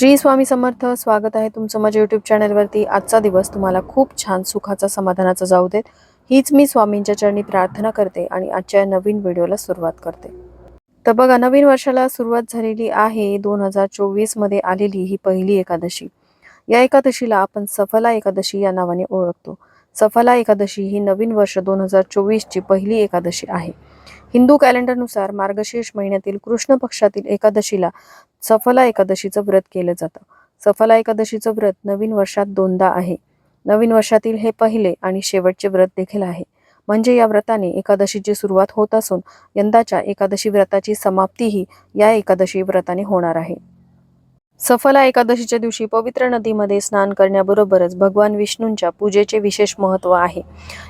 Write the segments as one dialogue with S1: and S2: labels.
S1: श्री स्वामी समर्थ स्वागत आहे तुमचं माझ्या यूट्यूब चॅनलवरती आजचा दिवस तुम्हाला खूप छान सुखाचा समाधानाचा जाऊ देत. हीच मी स्वामींच्या चरणी प्रार्थना करते आणि आजच्या नवीन व्हिडिओला सुरुवात करते. तर बघा नवीन वर्षाला सुरुवात झालेली आहे. दोन हजार चोवीसमध्ये आलेली ही पहिली एकादशी. या एकादशीला आपण सफला एकादशी या नावाने ओळखतो. सफला एकादशी ही नवीन वर्ष दोन हजार चोवीसची पहिली एकादशी आहे. हिंदू कॅलेंडरनुसार मार्गशीर्ष महिन्यातील कृष्ण पक्षातील एकादशीला सफला एकादशीचं व्रत केलं जातं. सफला एकादशीचं व्रत नवीन वर्षात दोनदा आहे. नवीन वर्षातील हे पहिले आणि शेवटचे व्रत देखील आहे. म्हणजे या व्रताने एकादशीची सुरुवात होत असून यंदाच्या एकादशी व्रताची समाप्तीही या एकादशी व्रताने होणार आहे. सफला एकादशीच्या दिवशी पवित्र नदीमध्ये स्नान करण्याबरोबरच भगवान विष्णूंच्या पूजेचे विशेष महत्त्व आहे.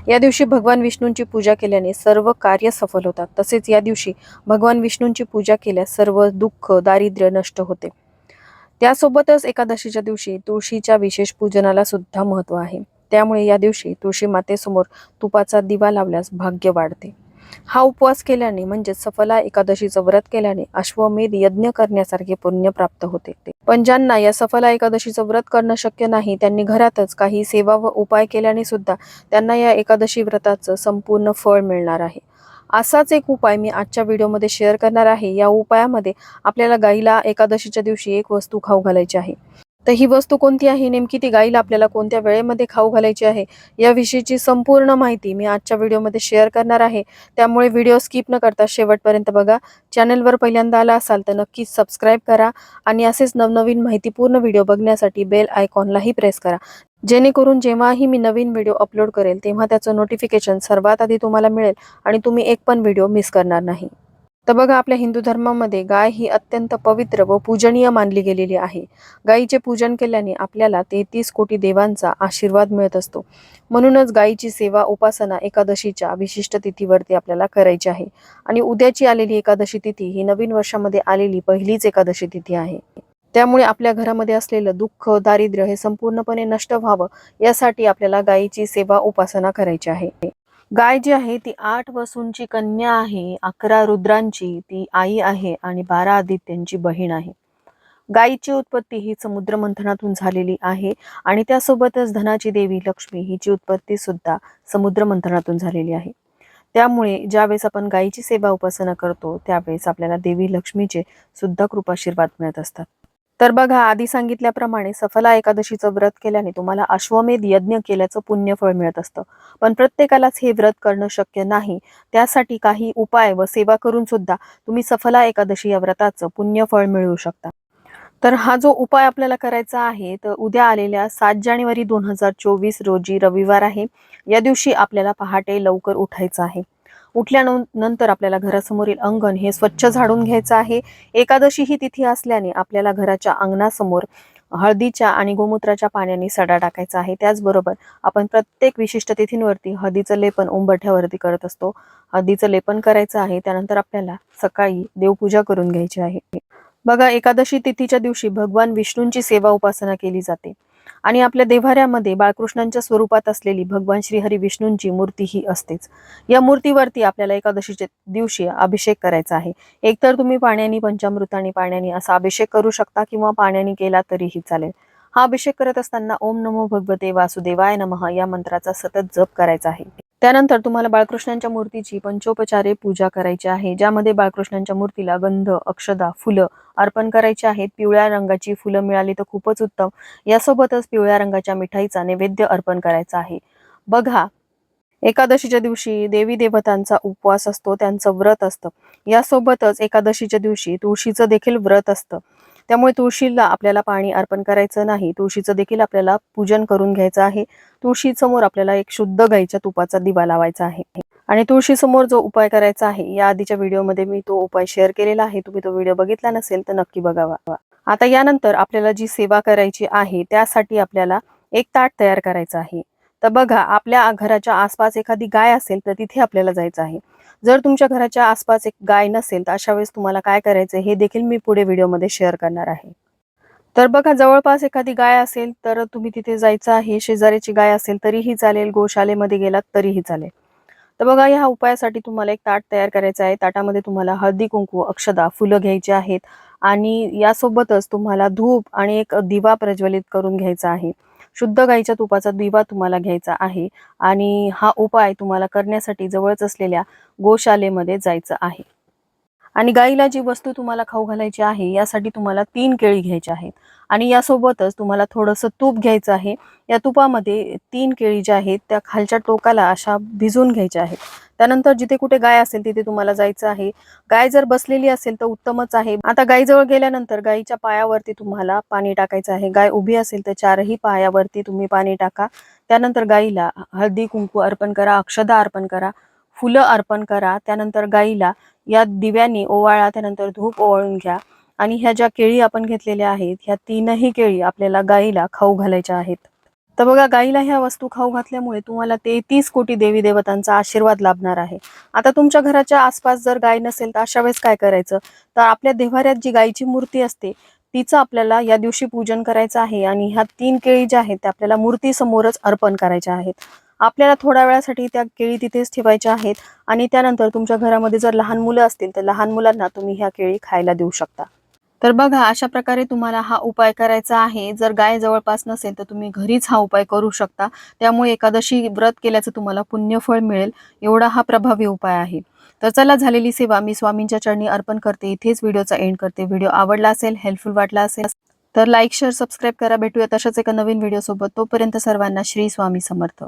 S1: या दिवशी भगवान विष्णूंची पूजा केल्याने सर्व कार्य सफल होतात. तसेच या दिवशी भगवान विष्णूंची पूजा केल्यास सर्व दुःख दारिद्र्य नष्ट होते. त्यासोबतच एकादशीच्या दिवशी तुळशीच्या विशेष पूजनाला सुद्धा महत्त्व आहे. त्यामुळे या दिवशी तुळशी मातेसमोर तुपाचा दिवा लावल्यास भाग्य वाढते. हा उपवास केल्याने म्हणजे सफला एकादशीचं व्रत केल्याने अश्वमेध यज्ञ करण्यासारखे पुण्य प्राप्त होते पण ज्यांना या सफला एकादशीचं व्रत करणं शक्य नाही त्यांनी घरातच काही सेवा व उपाय केल्याने सुद्धा त्यांना या एकादशी व्रताचं संपूर्ण फळ मिळणार आहे. असाच एक उपाय मी आजच्या व्हिडिओमध्ये शेअर करणार आहे. या उपायामध्ये आपल्याला गाईला एकादशीच्या दिवशी एक वस्तू खाऊ घालायची आहे. तर ही वस्तू कोणती आहे? नेमकी ती गाईला आपल्याला कोणत्या वेळेमध्ये खाऊ घालायची आहे? याविषयीची संपूर्ण माहिती मी आजच्या व्हिडिओमध्ये शेअर करणार आहे. त्यामुळे व्हिडिओ स्किप न करता शेवटपर्यंत बघा. चॅनलवर पहिल्यांदा आला असाल तर नक्कीच सबस्क्राईब करा आणि असेच नवनवीन माहितीपूर्ण व्हिडिओ बघण्यासाठी बेल आयकॉनलाही प्रेस करा. जेणेकरून जेव्हाही मी नवीन व्हिडिओ अपलोड करेल तेव्हा त्याचं नोटिफिकेशन सर्वात आधी तुम्हाला मिळेल आणि तुम्ही एक पण व्हिडिओ मिस करणार नाही. तर बघा आपल्या हिंदू धर्मामध्ये गाय ही अत्यंत पवित्र व पूजनीय मानली गेलेली आहे. गायीचे पूजन केल्याने आपल्याला तेहतीस कोटी देवांचा आशीर्वाद मिळत असतो. म्हणूनच गायीची सेवा उपासना एकादशीच्या विशिष्ट तिथीवरती आपल्याला करायची आहे. आणि उद्याची आलेली एकादशी तिथी ही नवीन वर्षामध्ये आलेली पहिलीच एकादशी तिथी आहे. त्यामुळे आपल्या घरामध्ये असलेलं दुःख दारिद्र्य हे संपूर्णपणे नष्ट व्हावं यासाठी आपल्याला गायीची सेवा उपासना करायची आहे. गाय जी आहे ती आठ वसूंची कन्या आहे अकरा रुद्रांची ती आई आहे आणि बारा आदित्यांची बहीण आहे. गायीची उत्पत्ती ही समुद्र मंथनातून झालेली आहे आणि त्यासोबतच धनाची देवी लक्ष्मी हिची उत्पत्ती सुद्धा समुद्र मंथनातून झालेली आहे. त्यामुळे ज्यावेळेस आपण गायीची सेवा उपासना करतो त्यावेळेस आपल्याला देवी लक्ष्मीचे सुद्धा कृपाशीर्वाद मिळत असतात. तर बघा आधी सांगितल्याप्रमाणे सफला एकादशीचं व्रत केल्याने तुम्हाला अश्वमेध यज्ञ केल्याचं पुण्यफळ मिळत असतं. पण प्रत्येकालाच हे व्रत करणं शक्य नाही. त्यासाठी काही उपाय व सेवा करून सुद्धा तुम्ही सफला एकादशी या व्रताचं पुण्यफळ मिळवू शकता. तर हा जो उपाय आपल्याला करायचा आहे तर उद्या आलेल्या सात जानेवारी दोन हजार चोवीस रोजी रविवार आहे. या दिवशी आपल्याला पहाटे लवकर उठायचं आहे. उठल्यानंतर आपल्याला घरासमोरील अंगण हे स्वच्छ झाडून घ्यायचं आहे. एकादशी ही तिथी असल्याने आपल्याला घराच्या अंगणासमोर हळदीच्या आणि गोमूत्राच्या पाण्याने सडा टाकायचा आहे. त्याचबरोबर आपण प्रत्येक विशिष्ट तिथींवरती हळदीचं लेपन उंबरठ्यावरती करत असतो. हळदीचं लेपन करायचं आहे. त्यानंतर आपल्याला सकाळी देवपूजा करून घ्यायची आहे. बघा एकादशी तिथीच्या दिवशी भगवान विष्णूंची सेवा उपासना केली जाते. आणि आपल्या देव्हाऱ्यामध्ये बाळकृष्णांच्या स्वरूपात असलेली भगवान श्रीहरी विष्णूंची मूर्ती ही असतेच. या मूर्तीवरती आपल्याला एकादशीच्या दिवशी अभिषेक करायचा आहे. एकतर तुम्ही पाण्याने पंचामृताने पाण्याने असा अभिषेक करू शकता किंवा पाण्याने केला तरीही चालेल. हा अभिषेक करत असताना ओम नमो भगवते वासुदेवाय नमः या मंत्राचा सतत जप करायचा आहे. त्यानंतर तुम्हाला बाळकृष्णांच्या मूर्तीची पंचोपचारे पूजा करायची आहे ज्यामध्ये बाळकृष्णांच्या मूर्तीला गंध अक्षदा फुलं अर्पण करायची आहेत. पिवळ्या रंगाची फुलं मिळाली तर खूपच उत्तम. यासोबतच पिवळ्या रंगाच्या मिठाईचा नैवेद्य अर्पण करायचा आहे. बघा एकादशीच्या दिवशी देवी देवतांचा उपवास असतो त्यांचं व्रत असतं. यासोबतच एकादशीच्या दिवशी तुळशीचं देखील व्रत असतं. त्यामुळे तुळशीला आपल्याला पाणी अर्पण करायचं नाही. तुळशीचं देखील आपल्याला पूजन करून घ्यायचं आहे. तुळशीसमोर आपल्याला एक शुद्ध गाईच्या तुपाचा दिवा लावायचा आहे. आणि तुळशीसमोर जो उपाय करायचा आहे या आधीच्या व्हिडिओमध्ये मी तो उपाय शेअर केलेला आहे. तुम्ही तो व्हिडिओ बघितला नसेल तर नक्की बघावा. आता यानंतर आपल्याला जी सेवा करायची आहे त्यासाठी आपल्याला एक ताट तयार करायचं आहे. तर बघा आपल्या घराच्या आसपास एखादी गाय असेल तर तिथे आपल्याला जायचं आहे. जर तुमच्या घराच्या आसपास एक गाय नसेल तर अशा वेळेस तुम्हाला काय करायचं हे देखील मी पुढे व्हिडिओमध्ये शेअर करणार आहे. तर बघा जवळपास एखादी गाय असेल तर तुम्ही तिथे जायचं आहे शेजारीची गाय असेल तरीही चालेल. गोशालेमध्ये गेलात तरीही चालेल. तर बघा ह्या उपायासाठी तुम्हाला एक ताट तयार करायचं आहे. ताटामध्ये तुम्हाला हळदी कुंकू अक्षदा फुलं घ्यायची आहेत. आणि यासोबतच तुम्हाला धूप आणि एक दिवा प्रज्वलित करून घ्यायचा आहे. शुद्ध गाईच्या तुपाचा दिवा तुम्हाला घ्यायचा आहे आणि हा उपाय तुम्हाला करण्यासाठी जवळच असलेल्या गोशालेमध्ये जायचं आहे. आणि गाईला जी वस्तू तुम्हाला खाऊ घालायची आहे यासाठी तुम्हाला तीन केळी घ्यायच्या आहेत. आणि यासोबतच तुम्हाला थोडंसं तूप घ्यायचं आहे. या तुपामध्ये तीन केळी ज्या आहेत त्या खालच्या टोकाला अशा भिजवून घ्यायच्या आहेत. त्यानंतर जिथे कुठे गाय असेल तिथे तुम्हाला जायचं आहे. गाय जर बसलेली असेल तर उत्तमच आहे. आता गायीजवळ गेल्यानंतर गायीच्या पायावरती तुम्हाला पाणी टाकायचं आहे. गाय उभी असेल तर चारही पायावरती तुम्ही पाणी टाका. त्यानंतर गायीला हळदी कुंकू अर्पण करा अक्षदा अर्पण करा. फुलं अर्पण करा त्यानंतर गाईला या दिव्याने ओवाळा त्यानंतर धूप ओवाळून घ्या. आणि ह्या ज्या केळी आपण घेतलेल्या आहेत ह्या तीनही केळी आपल्याला गाईला खाऊ घालायच्या आहेत. तर बघा गाईला ह्या वस्तू खाऊ घातल्यामुळे तुम्हाला तेहतीस कोटी देवी देवतांचा आशीर्वाद लाभणार आहे. आता तुमच्या घराच्या आसपास जर गाय नसेल तर अशा वेळेस काय करायचं? तर आपल्या देव्हाऱ्यात जी गायीची मूर्ती असते तिचं आपल्याला या दिवशी पूजन करायचं आहे आणि ह्या तीन केळी ज्या आहेत त्या आपल्याला मूर्ती समोरच अर्पण करायच्या आहेत. आपल्याला थोड्या वेळासाठी त्या केळी तिथेच ठेवायच्या आहेत. आणि त्यानंतर तुमच्या घरामध्ये जर लहान मुलं असतील तर लहान मुलांना तुम्ही ह्या केळी खायला देऊ शकता. तर बघा अशा प्रकारे तुम्हाला हा उपाय करायचा आहे. जर गाय जवळपास नसेल तर तुम्ही घरीच हा उपाय करू शकता. त्यामुळे एकादशी व्रत केल्याचं तुम्हाला पुण्यफळ मिळेल. एवढा हा प्रभावी उपाय आहे. तर चला झालेली सेवा मी स्वामींच्या चरणी अर्पण करते. इथेच व्हिडिओचा एंड करते. व्हिडिओ आवडला असेल हेल्पफुल वाटला असेल तर लाईक शेअर सबस्क्राईब करा. भेटूया तशाच एका नवीन व्हिडिओसोबत तोपर्यंत सर्वांना श्री स्वामी समर्थ.